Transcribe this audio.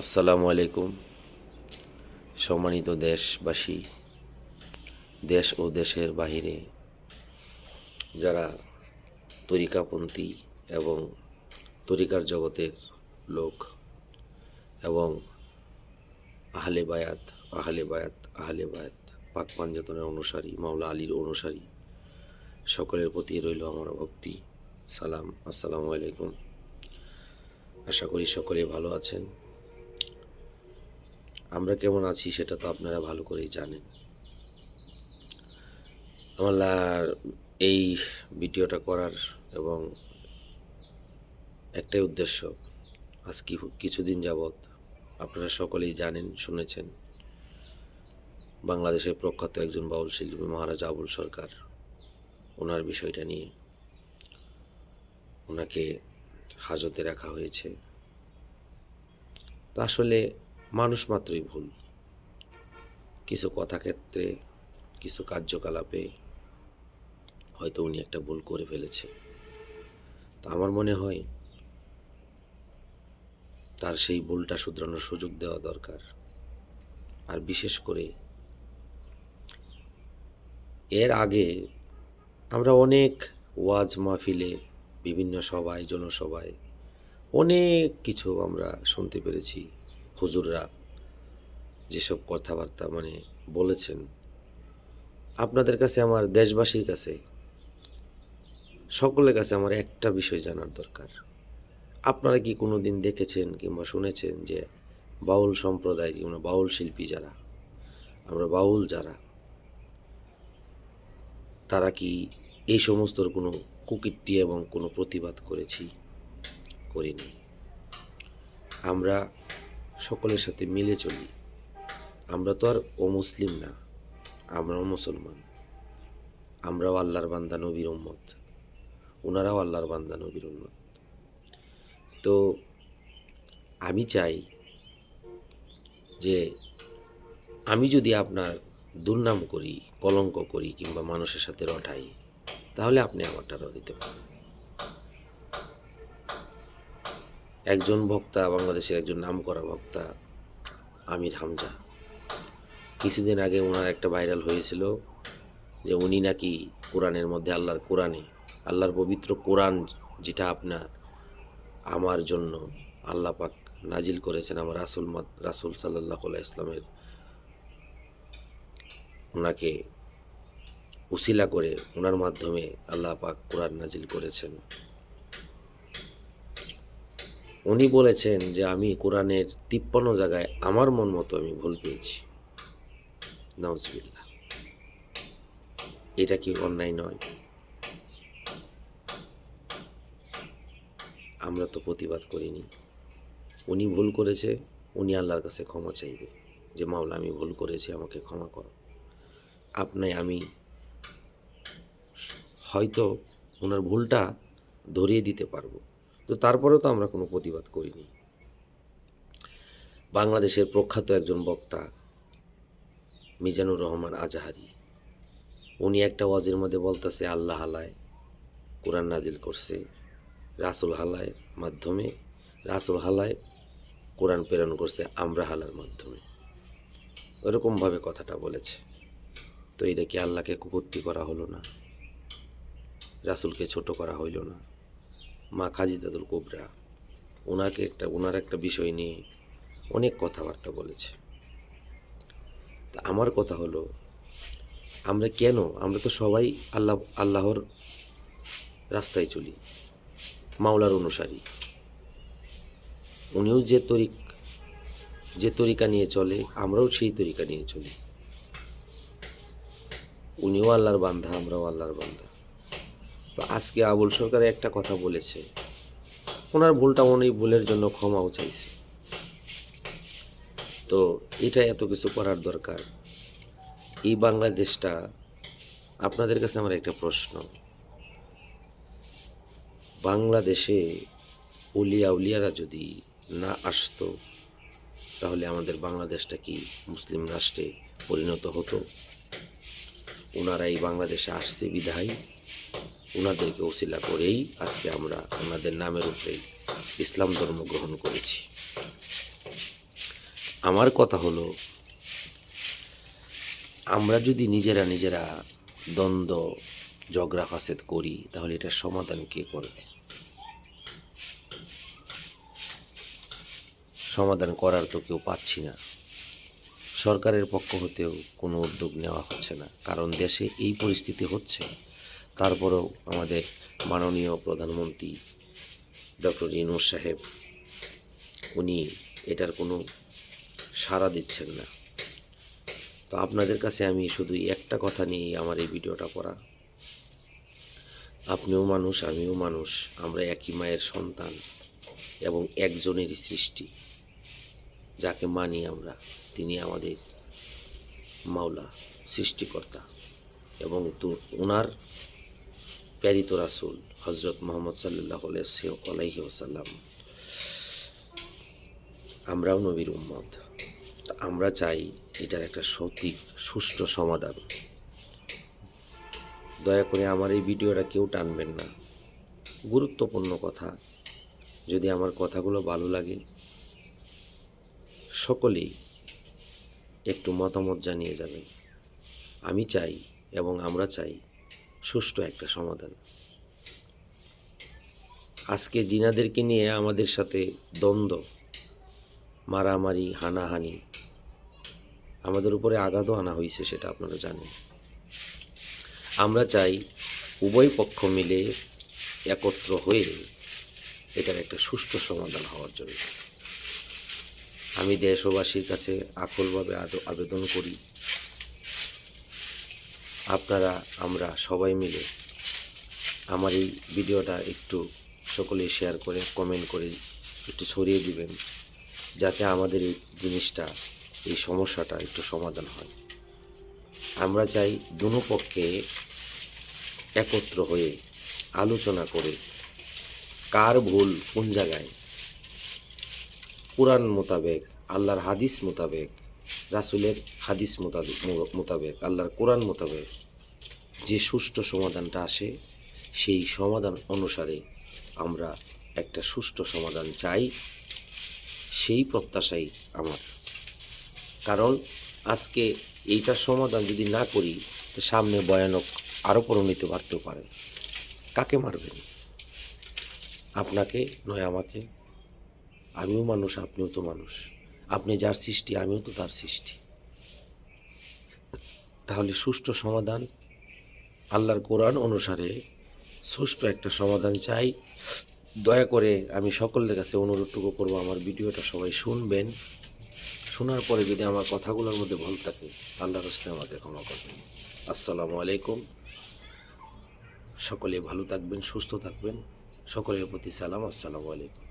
আসসালামু আলাইকুম। সম্মানিত দেশবাসী, দেশ ও দেশের বাহিরে যারা তরিকাপন্থী এবং তরিকার জগতের লোক এবং আহলে বায়াত আহলে বায়াত আহলে বায়াত, পাক পাঞ্জাতনের অনুসারী, মাওলা আলীর অনুসারী, সকলের প্রতি রইল আমার ভক্তি, সালাম, আসসালামু আলাইকুম। আশা করি সকলে ভালো আছেন। আমরা কেমন আছি সেটা তো আপনারা ভালো করেই জানেন। আমার এই ভিডিওটা করার এবং একটাই উদ্দেশ্য, আজ কি কিছুদিন যাবৎ আপনারা সকলেই জানেন, শুনেছেন, বাংলাদেশের প্রখ্যাত একজন বাউল শিল্পী মহারাজ আবুল সরকার, ওনার বিষয়টা নিয়ে ওনাকে হাজতে রাখা হয়েছে। তো আসলে মানুষ মাত্রই ভুল। কিছু কথা ক্ষেত্রে কিছু কার্যকলাপে হয়তো উনি একটা ভুল করে ফেলেছে। তো আমার মনে হয় তার সেই ভুলটা শুধরানোর সুযোগ দেওয়া দরকার। আর বিশেষ করে এর আগে আমরা অনেক ওয়াজ মাহফিলে, বিভিন্ন সভায়, জনসভায় অনেক কিছু আমরা শুনতে পেরেছি। হুজুররা যেসব কথাবার্তা মানে বলেছেন, আপনাদের কাছে আমার দেশবাসীর কাছে, সকলের কাছে আমার একটা বিষয় জানার দরকার। আপনারা কি কোনো দিন দেখেছেন কিংবা শুনেছেন যে বাউল সম্প্রদায় কিংবা বাউল শিল্পী যারা, আমরা বাউল যারা, তারা কি এই সমস্তর কোনো কুকীর্তি এবং কোনো প্রতিবাদ করেছি, করিনি? আমরা সকলের সাথে মিলে চলি। আমরা তো আর অমুসলিম না, আমরাও মুসলমান। আমরাও আল্লাহর বান্দা নবীর উম্মত ওনারাও আল্লাহর বান্দা নবীর উম্মত। তো আমি চাই যে আমি যদি আপনার দুর্নাম করি, কলঙ্ক করি কিংবা মানুষের সাথে রটাই, তাহলে আপনি আমারটা দিতে পারেন। একজন বক্তা বাংলাদেশের একজন নামকরা বক্তা আমির হামজা। কিছুদিন আগে ওনার একটা ভাইরাল হয়েছিল যে উনি নাকি কোরআনের মধ্যে আল্লাহর কোরআনে, আল্লাহর পবিত্র কোরআন যেটা আপনার আমার জন্য আল্লাহ পাক নাজিল করেছেন আমার রাসুল রাসুল সাল্লাহ ইসলামের ওনাকে উসিলা করে ওনার মাধ্যমে আল্লাহ পাক কোরআন নাজিল করেছেন। উনি বলেছেন যে আমি কোরআনের তিপ্পান্ন জায়গায় আমার মন মতো আমি ভুল পেয়েছি। নাউজবিল্লা এটা কি অন্যায় নয়? আমরা তো প্রতিবাদ করিনি। উনি ভুল করেছে, উনি আল্লাহর কাছে ক্ষমা চাইবে যে, মাওলা, আমি ভুল করেছি, আমাকে ক্ষমা করো। আপনি, আমি হয়তো ওনার ভুলটা ধরিয়ে দিতে পারব। তো তারপরেও তো আমরা কোনো প্রতিবাদ করিনি। বাংলাদেশের প্রখ্যাত একজন বক্তা, মিজানুর রহমান আজাহারি, উনি একটা ওয়াজের মধ্যে বলতেছে, আল্লাহ হালায় কোরআন নাজিল করছে, রাসুল হালায় মাধ্যমে, রাসুল হালায় কোরআন প্রেরণ করছে, আমরা হালার মাধ্যমে। ওরকমভাবে কথাটা বলেছে। তো এটা কি আল্লাহকে কুকুরটি করা হলো না? রাসুলকে ছোট করা হইল না? মা খাজিদাদুল কোবরা ওনাকে একটা, ওনার একটা বিষয় নিয়ে অনেক কথাবার্তা বলেছে। তা আমার কথা হলো, আমরা কেন, আমরা তো সবাই আল্লাহ, আল্লাহর রাস্তায় চলি, মাওলার অনুসারী। উনিও যে তরিক, যে তরিকা নিয়ে চলে, আমরাও সেই তরিকা নিয়ে চলি। উনিও আল্লাহর বান্ধা আমরাও আল্লাহর বান্ধা তো আজকে আবুল সরকার একটা কথা বলেছে। ওনার ভুলটা উনি ভুলের জন্য ক্ষমাও চাইছে। তো এটা এত কিছু করার দরকার। এই বাংলাদেশটা, আপনাদের কাছে আমার একটা প্রশ্ন। বাংলাদেশে উলিয়া উলিয়ারা যদি না আসতো, তাহলে আমাদের বাংলাদেশটা কি মুসলিম রাষ্ট্রে পরিণত হতো? ওনারা এই বাংলাদেশে আসছে বিধায়? ওনাদেরকে ওসিলা করেই আজকে আমরা ওনাদের নামের উপরেই ইসলাম ধর্ম গ্রহণ করেছি। আমার কথা হলো, আমরা যদি নিজেরা নিজেরা দ্বন্দ্ব, ঝগড়া, ফাসেদ করি, তাহলে এটার সমাধান কে করবে? সমাধান করার তো কেউ পাচ্ছি না। সরকারের পক্ষ হতেও কোনো উদ্যোগ নেওয়া হচ্ছে না, কারণ দেশে এই পরিস্থিতি হচ্ছে। তারপরেও আমাদের মাননীয় প্রধানমন্ত্রী ডক্টর ইনুর সাহেব, উনি এটার কোনো সাড়া দিচ্ছেন না। তো আপনাদের কাছে আমি শুধু একটা কথা নিয়েই আমার এই ভিডিওটা করা। আপনিও মানুষ, আমিও মানুষ, আমরা একই মায়ের সন্তান এবং একজনেরই সৃষ্টি, যাকে মানি আমরা, তিনি আমাদের মাওলা, সৃষ্টিকর্তা এবং তো ওনার প্যারিত রাসুল হজরত মোহাম্মদ সাল্লাহ ওসাল্লাম আমরাও নবীর উম্মত। আমরা চাই এটার একটা সঠিক, সুষ্ঠু সমাধান। দয়া করে আমার এই ভিডিওটা কেউ টানবেন না। গুরুত্বপূর্ণ কথা, যদি আমার কথাগুলো ভালো লাগে, সকলেই একটু মতামত জানিয়ে যাবেন। আমি চাই এবং আমরা চাই সুষ্ঠু একটা সমাধান। আজকে জিনাদেরকে নিয়ে আমাদের সাথে দ্বন্দ্ব, মারামারি, হানাহানি, আমাদের উপরে আঘাতও আনা হয়েছে সেটা আপনারা জানেন। আমরা চাই উভয় পক্ষ মিলে একত্র হয়ে এটার একটা সুষ্ঠু সমাধান হওয়ার জন্য। আমি দেশবাসীর কাছে আকুলভাবে আবেদন করি আপনারা, আমরা সবাই মিলে আমার এই ভিডিওটা একটু সকলে শেয়ার করে কমেন্ট করে একটু ছড়িয়ে দিবেন, যাতে আমাদের এই জিনিসটা, এই সমস্যাটা একটু সমাধান হয়। আমরা চাই দুনো পক্ষে একত্র হয়ে আলোচনা করে কার ভুল কোন জায়গায়, কোরআন মোতাবেক, আল্লাহর হাদিস মোতাবেক রাসুলের হাদিস মোতাবেক মোতাবেক আল্লাহর কোরআন মোতাবেক যে সুষ্ঠু সমাধানটা আসে, সেই সমাধান অনুসারে আমরা একটা সুষ্ঠু সমাধান চাই, সেই প্রত্যাশাই আমার। কারণ আজকে এইটার সমাধান যদি না করি, তো সামনে ভয়ানক আরও পরিণত বাড়তেও পারে। কাকে মারবেন? আপনাকে নয় আমাকে। আমিও মানুষ, আপনিও তো মানুষ। আপনি যার সৃষ্টি, আমিও তো তার সৃষ্টি। তাহলে সুষ্ঠু সমাধান আল্লাহর কোরআন অনুসারে সুষ্ঠু একটা সমাধান চাই। দয়া করে আমি সকলের কাছে অনুরোধটুকু করব, আমার ভিডিওটা সবাই শুনবেন। শোনার পরে যদি আমার কথাগুলোর মধ্যে ভুল থাকে, আল্লাহর হস্তে আমাকে ক্ষমা করবেন। আসসালামু আলাইকুম। সকলে ভালো থাকবেন, সুস্থ থাকবেন। সকলের প্রতি সালাম, আসসালামু আলাইকুম।